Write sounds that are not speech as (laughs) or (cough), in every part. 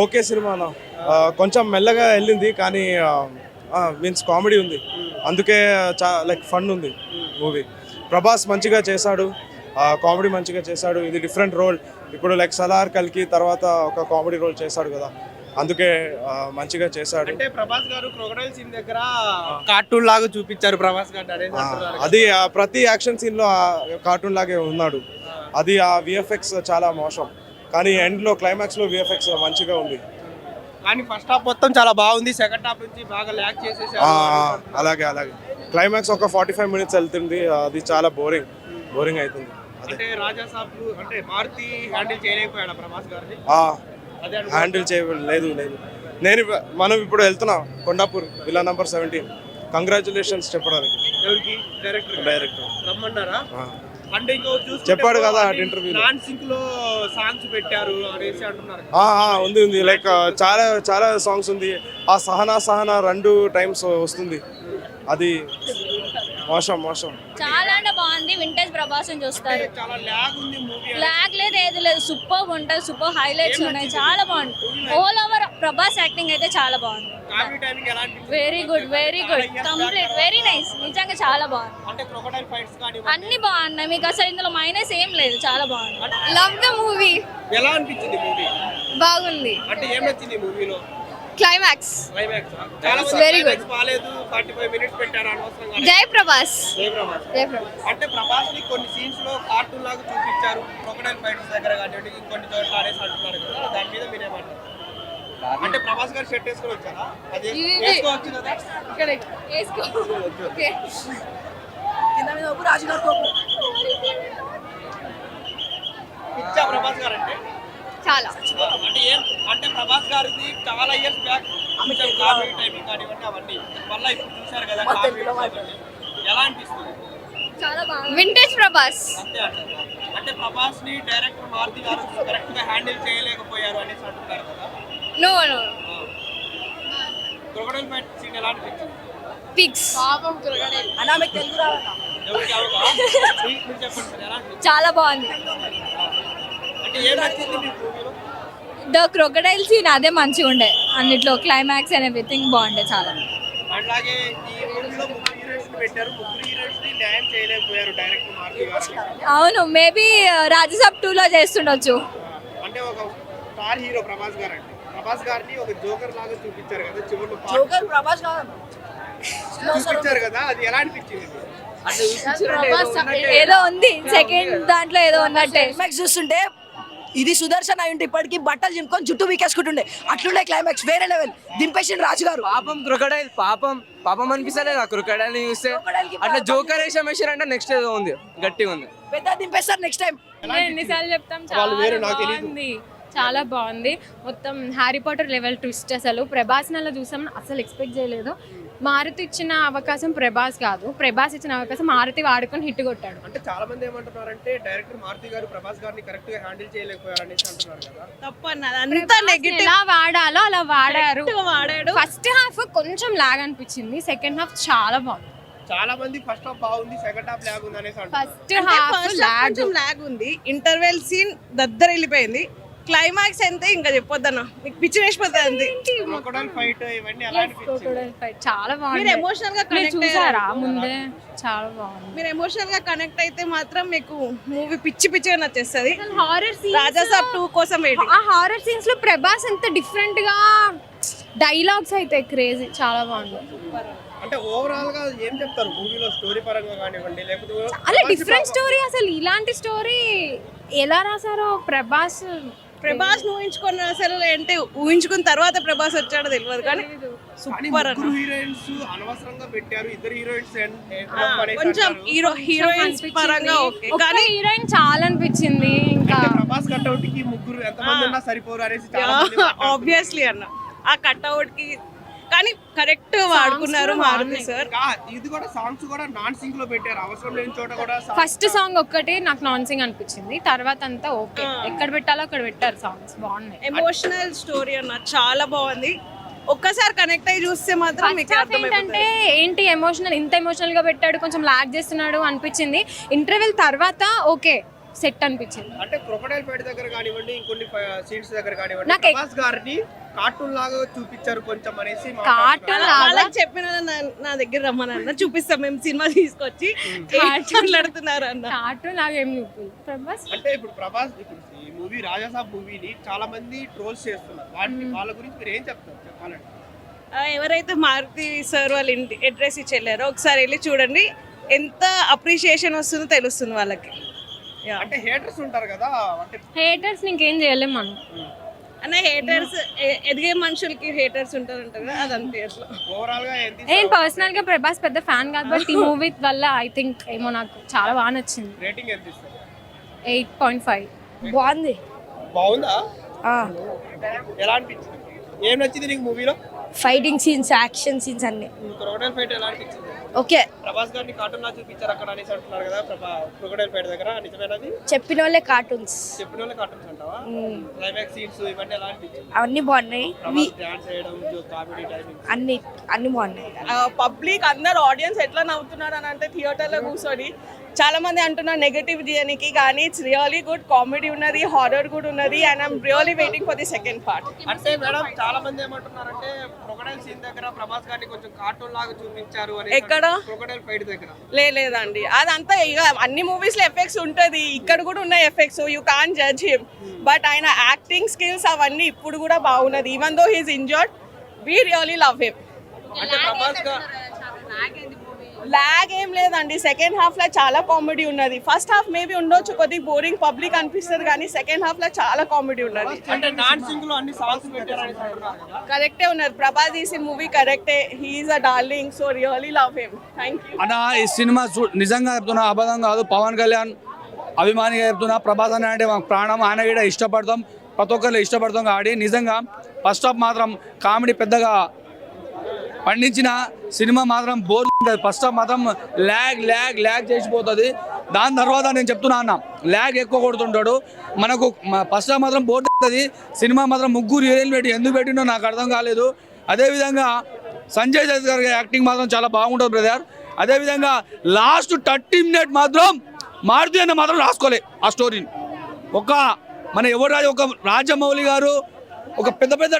Okay సినిమానా ఆ, కొంచెం మెల్లగా వెళ్ళింది కానీ మీన్స్ కామెడీ ఉంది. అందుకే లైక్ ఫన్ ఉంది మూవీ ప్రభాస్ మంచిగా చేశాడు కామెడీ మంచిగా చేశాడు. ఇది డిఫరెంట్ రోల్ ఇప్పుడు లైక్ సలార్ కల్కి తర్వాత ఒక కామెడీ రోల్ చేశాడు కదా. అందుకే మంచిగా చేశాడు. అంటే ప్రభాస్ గారు క్రొకడైల్ సీన్ దగ్గర కార్టూన్ లాగా చూపించారు ప్రభాస్ గారు అది ప్రతి యాక్షన్ సీన్లో కార్టూన్ లాగే ఉన్నాడు. అది ఆ విఎఫ్ఎక్స్ చాలా మోసం. కానీ ఎండ్లో క్లైమాక్స్లో విఎఫ్ఎక్స్ మంచిగా ఉంది. కానీ ఫస్ట్ హాఫ్ మొత్తం చాలా బాగుంది. సెకండ్ హాఫ్ నుంచి బాగా ల్యాక్ చేసేసారు. ఆ, అలాగే అలాగే. క్లైమాక్స్ ఒక ఫార్టీ ఫైవ్ మినిట్స్ వెళ్తుంది. అది చాలా బోరింగ్ బోరింగ్ అవుతుంది అంటే రాజా సాబ్ అంటే మారుతి హ్యాండిల్ చేయలేకపోయాడు ప్రభాస్ గారిని? హ్యాండిల్ చేయ లేదు లేదు. నేను మనం ఇప్పుడు వెళ్తున్నాం Kondapur villa number seventeen congratulations చెప్పడానికి. డైరెక్టర్ డైరెక్టర్ రమ్మన్నారా అంటే ఇంకో చూసుకుంటే చెప్పాడు కదా లో. సాంగ్స్ పెట్టారు అనేసి అంటున్నారు ఉంది ఉంది. లైక్ చాలా చాలా సాంగ్స్ ఉంది. ఆ సహనా సహనా రెండు టైమ్స్ వస్తుంది. అది మోసం మోసం. చాలా అంటే బాగుంది. వింటేజ్ ప్రభాస్ చూస్తారు. చాలా ల్యాగ్ ఉంది మూవీ లాగ్ లేదు ఏది లేదు. సూపర్ ఉంటుంది సూపర్ హైలైట్స్ ఉన్నాయి. చాలా బాగుంది. ఆల్ ఓవర్ ప్రభాస్ యాక్టింగ్ అయితే చాలా బాగుంది. Very good very good complete very nice నిజంగా చాలా బాగుంది. అన్ని బాగున్నాయి. మీకు అసలు ఇందులో మైనస్ ఏం లేదు. చాలా బాగుంది. లవ్ ద మూవీ ఎలా అనిపించింది మూవీ బాగుంది. అంటే ఏం నచ్చింది మూవీలో క్లైమాక్స్ క్లైమాక్స్ చాలా Very good. బాగాలేదు ఫార్టీ ఫైవ్ మినిట్స్ పెట్టారు అనవసరంగా. జై ప్రభాస్ జై ప్రభాస్ జై ప్రభాస్ అంటే ప్రభాస్ని కొన్ని సీన్స్లో కార్టూన్ లాగా చూపించారు. క్రొకడైల్ ఫైట్స్ దగ్గర కానివ్వండి ఇంకొన్ని చోట్ల ఆడేసి అంటున్నారు కదా దాని మీద మీరేమంటారు అంటే ప్రభాస్ గారు షర్ట్ వేసుకొని వచ్చారా? అది ఇది- వేసుకోవచ్చు కదా? కరెక్ట్ వేసుకో. (laughs) ఓకే. పిచ్చా ప్రభాస్ గారు అంటే చాలా. అంటే ఏం అంటే ప్రభాస్ గారిది చాలా ఇయర్స్ బ్యాక్ కొంచెం కామెడీ టైమింగ్ కానివ్వండి అవన్నీ. మళ్ళీ ఇప్పుడు చూసారు కదా. ఎలా అనిపిస్తుంది? చాలా బాగుంది. వింటేజ్ ప్రభాస్. అంతే అంటే ప్రభాస్ని డైరెక్టర్ మారుతి గారు కరెక్ట్గా హ్యాండిల్ చేయలేకపోయారు అనేసి అంటున్నారు కదా. No no crocodile fight scene ఎలా అనిపించింది? అవగా మీ- మీరు చెప్పండి సార్ ఎలా అనిపించింది? చాలా బాగుంది అంటే ఏం నచ్చింది మీకు మూవీలో ద క్రొకడైల్ సీన్ అదే మంచిగా ఉండే. అన్నిట్లో క్లైమాక్స్ అండ్ ఎవ్రీథింగ్ బాగుండే చాలా. అలాగే ఈ మూవీలో ముగ్గురు హీరోయిన్స్ పెట్టారు. ముగ్గురు హీరోయిన్స్ని న్యాయం చేయలేకపోయారు డైరెక్టర్ మారుతి గారు. అవును మేబీ రాజ్యసభ టూలో చేస్తుండొచ్చు. అంటే ఒక స్టార్ హీరో ప్రభాస్ గారు అంటే ప్రభాస్ గారిని ఒక జోకర్ లాగా చూపించారు కదా చివరిలో part జోకర్ ప్రభాస్ కాదు చూపించారు కదా అది ఎలా అనిపించింది? ఏదో ఉంది. సెకండ్ దాంట్లో ఏదో ఉన్నట్టే. చూస్తుంటే ఇది సుదర్శన్ అయి ఉంటే ఇప్పటికి బట్టలు చింపుకొని జుట్టు వీకేసుకుంటుండే అట్లుండే క్లైమాక్స్ వేరే లెవెల్ దింపేసిన రాజు గారు పాపం క్రొకడైల్ పాపం పాపం అనిపిస్తలేదు ఆ క్రొకడైల్ చూస్తే. అట్లా. జోకర్ వేసాం వేసారంటే నెక్స్ట్ ఏదో ఉంది గట్టిగా ఉంది. పెద్ద దింపేస్తారు నెక్స్ట్ టైం ఎన్నిసార్లు చెప్తాం వాళ్ళు చాలా చాలా బాగుంది. మొత్తం హ్యారీ పాటర్ లెవెల్ ట్విస్ట్ అసలు. ప్రభాస్ నల్ల చూసాం అసలు ఎక్స్పెక్ట్ చేయలేదు. మారుతి ఇచ్చిన అవకాశం ప్రభాస్ కాదు. ప్రభాస్ ఇచ్చిన అవకాశం మారుతి వాడుకొని హిట్ కొట్టాడు. అంటే చాలా మంది ఏమంటున్నారంటే డైరెక్టర్ మారుతి గారు ప్రభాస్ గారిని కరెక్ట్గా హ్యాండిల్ చేయలేకపోయారు అనేసి అంటున్నారు కదా. తప్పు అన్నది అంత ప్రభాస్ నెగిటివ్ ఎలా వాడాలో అలా వాడారు. వాడాడు. ఫస్ట్ హాఫ్ కొంచెం లాగ్ అనిపించింది. సెకండ్ హాఫ్ చాలా బాగుంది. చాలా మంది ఫస్ట్ హాఫ్ బాగుంది సెకండ్ హాఫ్ లాగ్ ఉంది అనేసి ఫస్ట్ అంటే హాఫ్ లాగ్. ఉంది. ఇంటర్వెల్ సీన్ దద్దర వెళ్ళిపోయింది క్లైమాక్స్ అంతే ఇంకా చెప్పొద్దన్న. మీకు పిచ్చి వేసిపోతుంది అంతే. క్రొకడైల్ ఫైట్ ఇవన్నీ ఎలా అనిపించింది? చాలా మీరు బాగుంది ఎమోషనల్గా మీరు కనెక్ట్ చూసారా ముందే? చాలా బాగుంది. మీరు ఎమోషనల్గా కనెక్ట్ అయితే మాత్రం మీకు మూవీ పిచ్చి పిచ్చిగా నచ్చేస్తుంది. హారర్ రాజాసాబ్ టూ కోసం వెయిటింగ్. ఆ హారర్ సీన్స్లో ప్రభాస్ ఎంత డిఫరెంట్గా డైలాగ్స్ అయితే క్రేజీ చాలా బాగుంది. అంటే ఓవరాల్గా ఏం చెప్తారు? మూవీలో స్టోరీ పరంగా కానివ్వండి లేకపోతే చాలా డిఫరెంట్ స్టోరీ అసలు ఇలాంటి స్టోరీ ఎలా రాసారో ప్రభాస్ ప్రభాస్ను ఊహించుకున్న అసలు అంటే ఊహించుకున్న తర్వాత ప్రభాస్ వచ్చాడో తెలియదు కానీ సూపర్ అన్న. హీరోయిన్స్ అనవసరంగా పెట్టారు ఇద్దరు హీరోయిన్స్ కొంచెం హీరో హీరోయిన్స్ పరంగా ఓకే కానీ హీరోయిన్ చాలా అనిపించింది ఇంకా ప్రభాస్ కట్అవుట్కి ముగ్గురు ఎంతమంది ఉన్నా సరిపోరు అనేసి చాలా. ఆబ్వియస్లీ (laughs) అన్న. ఆ కట్అవుట్కి కానీ కరెక్ట్ వాడుకున్నారు మారుతి సార్. ఇది కూడా సాంగ్స్ కూడా నాన్ సింక్లో పెట్టారు. అవసరం లేని చోట కూడా ఫస్ట్ సాంగ్ ఒక్కటే నాకు నాన్ సింగ్ అనిపించింది. తర్వాత అంతా ఓకే. ఎక్కడ పెట్టాలో అక్కడ పెట్టారు సాంగ్స్ బాగున్నాయి. ఎమోషనల్ స్టోరీ అన్న చాలా బాగుంది. ఒక్కసారి కనెక్ట్ అయ్యి చూస్తే మాత్రం ఏంటంటే ఏంటి ఎమోషనల్ ఇంత ఎమోషనల్గా పెట్టాడు కొంచెం లాగ్ చేస్తున్నాడు అనిపించింది. ఇంటర్వెల్ తర్వాత ఓకే. సెట్ అనిపించింది. అంటే క్రొకడైల్ ఫైట్ దగ్గర కానివ్వండి ఇంకొన్ని సీన్స్ దగ్గర కానివ్వండి నాకు ప్రభాస్ గారిని కార్టూన్ లాగా చూపించారు కొంచెం అనేసి కార్టూన్ వాళ్ళకి చెప్పిన నా- నా దగ్గర రమ్మనన్న చూపిస్తాం మేము సినిమా తీసుకొచ్చి మాట్లాడుతున్నారు అన్న. కార్టూన్ లాగా ఏం ప్రభాస్? అంటే ఇప్పుడు ప్రభాస్ ఇప్పుడు ఈ మూవీ రాజాసాబ్ మూవీని చాలా మంది ట్రోల్స్ చేస్తున్నారు. వాటిని వాళ్ళ గురించి మీరు ఏం చెప్తారు? చెప్పాలంటే. ఎవరైతే మారుతి సార్ వాళ్ళ ఇంటి అడ్రస్ ఇచ్చి వెళ్ళారో ఒకసారి వెళ్ళి చూడండి. ఎంత అప్రిషియేషన్ వస్తుందో తెలుస్తుంది వాళ్ళకి. అంటే హేటర్స్ ఉంటారు కదా అంటే హేటర్స్ ఇంకేం చేయలేం మనం. అన్న హేటర్స్ ఎదిగే మనుషులకి హేటర్స్ ఉంటారు కదా అదంతే అట్లా ఓవరాల్గా ఎంత నేను పర్సనల్గా ప్రభాస్ పెద్ద ఫ్యాన్ కాదు బట్ ఈ (laughs) మూవీ వల్ల ఐ థింక్ ఏమో నాకు చాలా బాగా నచ్చింది. రేటింగ్ ఎంత ఇస్తారు ఎయిట్ పాయింట్ ఫైవ్ బాగుంది. బాగుందా? ఎలా అనిపించింది? ఏం నచ్చింది నీకు మూవీలో ఫైటింగ్ సీన్స్ యాక్షన్ సీన్స్ అన్ని. క్రొకడైల్ ఫైట్ ఎలా అనిపించింది ఓకే. ప్రభాస్ గారిని కార్టూన్ లా చూపించారు అక్కడ అనేసి అంటున్నారు కదా క్రొకడైల్ ఫైట్ దగ్గర నిజమేనది? చెప్పిన వాళ్ళే కార్టూన్స్ చెప్పిన వాళ్ళే కార్టూన్స్ అంటావా క్లైమాక్స్ సీన్స్ ఇవన్నీ ఎలా అనిపించింది అవన్నీ బాగున్నాయి. డాన్స్ చేయడం కామెడీ టైమింగ్ అన్ని అన్ని బాగున్నాయి. పబ్లిక్ అందరు ఆడియన్స్ ఎట్లా నవ్వుతున్నారు అని అంటే థియేటర్లో కూర్చొని చాలా మంది అంటున్నారు నెగటివ్ చేయడానికి కానీ ఇట్స్ రియలీ గుడ్ కామెడీ ఉన్నది హారర్ కూడా ఉన్నది and I'm really waiting for the second part అంటే మేడం చాలా మంది ఏమంటున్నారంటే క్రొకడైల్ సీన్ దగ్గర ప్రభాస్ గారిని కొంచెం కార్టూన్ లాగా చూపించారు అని ఎక్కడ? క్రొకడైల్ ఫైట్ దగ్గర. లే లేదండి. అదంతా ఇక అన్ని మూవీస్లో ఎఫెక్ట్స్ ఉంటది. ఇక్కడ కూడా ఉన్నాయి effects you can judge him but ఆయన యాక్టింగ్ స్కిల్స్ అవన్నీ ఇప్పుడు కూడా బాగున్నది. Even though he's injured we really love him అంటే ప్రభాస్గా లాగ్ ఏం లేదండి. సెకండ్ హాఫ్లో చాలా కామెడీ ఉన్నది. ఫస్ట్ హాఫ్ మేబీ ఉండొచ్చు కొద్దిగా బోరింగ్ పబ్లిక్ అనిపిస్తుంది కానీ సెకండ్ హాఫ్లో చాలా కామెడీ ఉన్నది. అంటే డాన్సింగ్లో అన్ని సాంగ్స్ పెట్టారని అంటున్నారు కదా కరెక్టే ఉన్నారు ప్రభాస్ తీసిన మూవీ కరెక్టే he's a darling so really love him thank you అన్న ఈ సినిమా నిజంగా చెప్తున్నా అబద్ధం కాదు. పవన్ కళ్యాణ్ అభిమానిగా చెప్తున్నా ప్రభాస్ అన్న అంటే మాకు ప్రాణం. ఆయన కూడా ఇష్టపడతాం. ప్రతి ఒక్కరు ఇష్టపడతాం కాబట్టి నిజంగా ఫస్ట్ హాఫ్ మాత్రం కామెడీ పెద్దగా పండించిన సినిమా మాత్రం బోర్ ఉంటుంది ఫస్ట్ ఆఫ్ మాత్రం ల్యాగ్ ల్యాగ్ ల్యాగ్ చేసిపోతుంది దాని తర్వాత నేను చెప్తున్నా అన్న ల్యాగ్ ఎక్కువ కొడుతుంటాడు. మనకు ఫస్ట్ ఆఫ్ మాత్రం బోర్ ఉంటుంది సినిమా మాత్రం ముగ్గురు హీరోయిన్లు పెట్టి ఎందుకు పెట్టిండో నాకు అర్థం కాలేదు. అదేవిధంగా సంజయ్ దత్ గారి యాక్టింగ్ మాత్రం చాలా బాగుంటుంది బ్రదర్ అదేవిధంగా లాస్ట్ థర్టీ మినిట్ మాత్రం మారుతి అన్న మాత్రం రాసుకోలే ఆ స్టోరీని ఒక మన ఎవరు రాజు ఒక రాజమౌళి గారు ఒక పెద్ద పెద్ద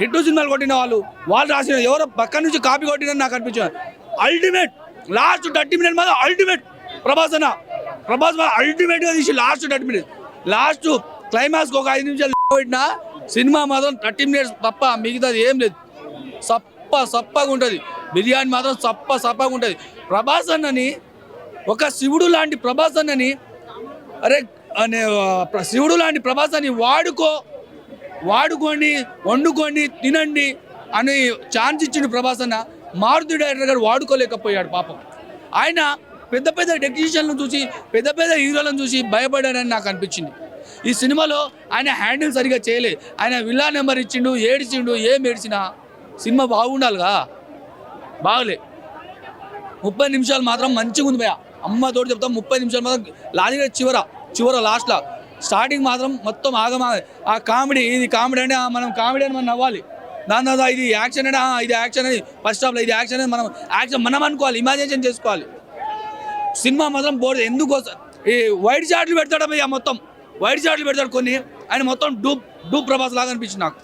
హిట్ సినిమాలు కొట్టిన వాళ్ళు వాళ్ళు రాసిన ఎవరో పక్క నుంచి కాపీ కొట్టిన నాకు అనిపించింది. అల్టిమేట్ లాస్ట్ థర్టీ మినిట్ మాత్రం అల్టిమేట్ ప్రభాస్ అన్న ప్రభాస్ అల్టిమేట్గా తీసి లాస్ట్ థర్టీ మినిట్స్ లాస్ట్ క్లైమాక్స్కి ఒక ఐదు నిమిషాలు పెట్టినా సినిమా మాత్రం థర్టీ మినిట్స్ తప్ప మిగతాది ఏం లేదు. సప్ప సప్పగా ఉంటుంది. బిర్యానీ మాత్రం సప్ప సప్పగా ఉంటుంది. ప్రభాస్ అన్నని ఒక శివుడు లాంటి ప్రభాస్ అన్నని అరే అనే శివుడు లాంటి ప్రభాస్ అని వాడుకో. వాడుకోండి వండుకోండి తినండి అని ఛాన్స్ ఇచ్చిండు ప్రభాస్ అన్న మారుతి డైరెక్టర్ గారు వాడుకోలేకపోయాడు పాపం. ఆయన పెద్ద పెద్ద టెక్నీషియన్లను చూసి పెద్ద పెద్ద హీరోలను చూసి భయపడాడని నాకు అనిపించింది. ఈ సినిమాలో ఆయన హ్యాండిల్ సరిగా చేయలేదు ఆయన విల్లా నెంబర్ ఇచ్చిండు ఏడిచిండు ఏం ఏడిచినా సినిమా బాగుండాలిగా. బాగలే. ముప్పై నిమిషాలు మాత్రం మంచిగా ఉంది భయ అమ్మ తోడు చెప్తాం ముప్పై నిమిషాలు మాత్రం లాది చివర చివర లాస్ట్లో స్టార్టింగ్ మాత్రం మొత్తం ఆగమా ఆ కామెడీ ఇది కామెడీ అంటే మనం కామెడీ అని మనం నవ్వాలి. దాని తర్వాత ఇది యాక్షన్ అంటే ఇది యాక్షన్ అని ఫస్ట్ హాఫ్లో ఇది యాక్షన్ అని మనం యాక్షన్ మనం అనుకోవాలి ఇమాజినేషన్ చేసుకోవాలి. సినిమా మాత్రం బోర్డు ఎందుకోసం ఈ వైట్ షాట్లు పెడతాడు భయ్య మొత్తం. వైట్ షాట్లు పెడతాడు కొన్ని. ఆయన మొత్తం డూప్ డూప్ ప్రభాస్ లాగా అనిపించింది నాకు.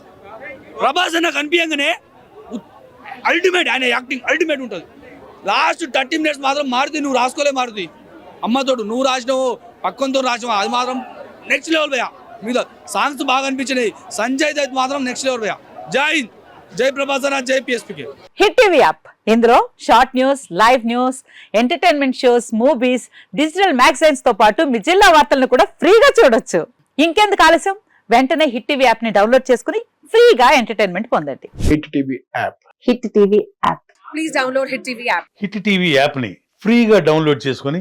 ప్రభాస్ అన్న కనిపించగానే అల్టిమేట్ ఆయన యాక్టింగ్ అల్టిమేట్ ఉంటుంది. లాస్ట్ థర్టీ మినిట్స్ మాత్రం మారుతి నువ్వు రాసుకోలే మారుతి. అమ్మతోడు నువ్వు రాసినావు పక్కనతో రాసినావు అది మాత్రం నెక్స్ట్ లెవెల్ భయ మీద సాంగ్స్ బాగా అనిపించినాయి. సంజయ్ దత్ మాత్రం నెక్స్ట్ లెవెల్ భయ జై హింద్. జై ప్రభాస్ అన్న జై పిఎస్పీకి హిట్ టీవీ యాప్ ఇందులో short news live news entertainment shows movies digital మ్యాగజైన్స్తో పాటు మీ జిల్లా వార్తలను కూడా ఫ్రీగా చూడొచ్చు. ఇంకెందుకు ఆలస్యం? వెంటనే హిట్ టీవీ యాప్ని డౌన్లోడ్ చేసుకుని ఫ్రీగా ఎంటర్టైన్మెంట్ పొందండి. Hit TV app hit TV app hit TV యాప్ని ఫ్రీగా డౌన్లోడ్ చేసుకొని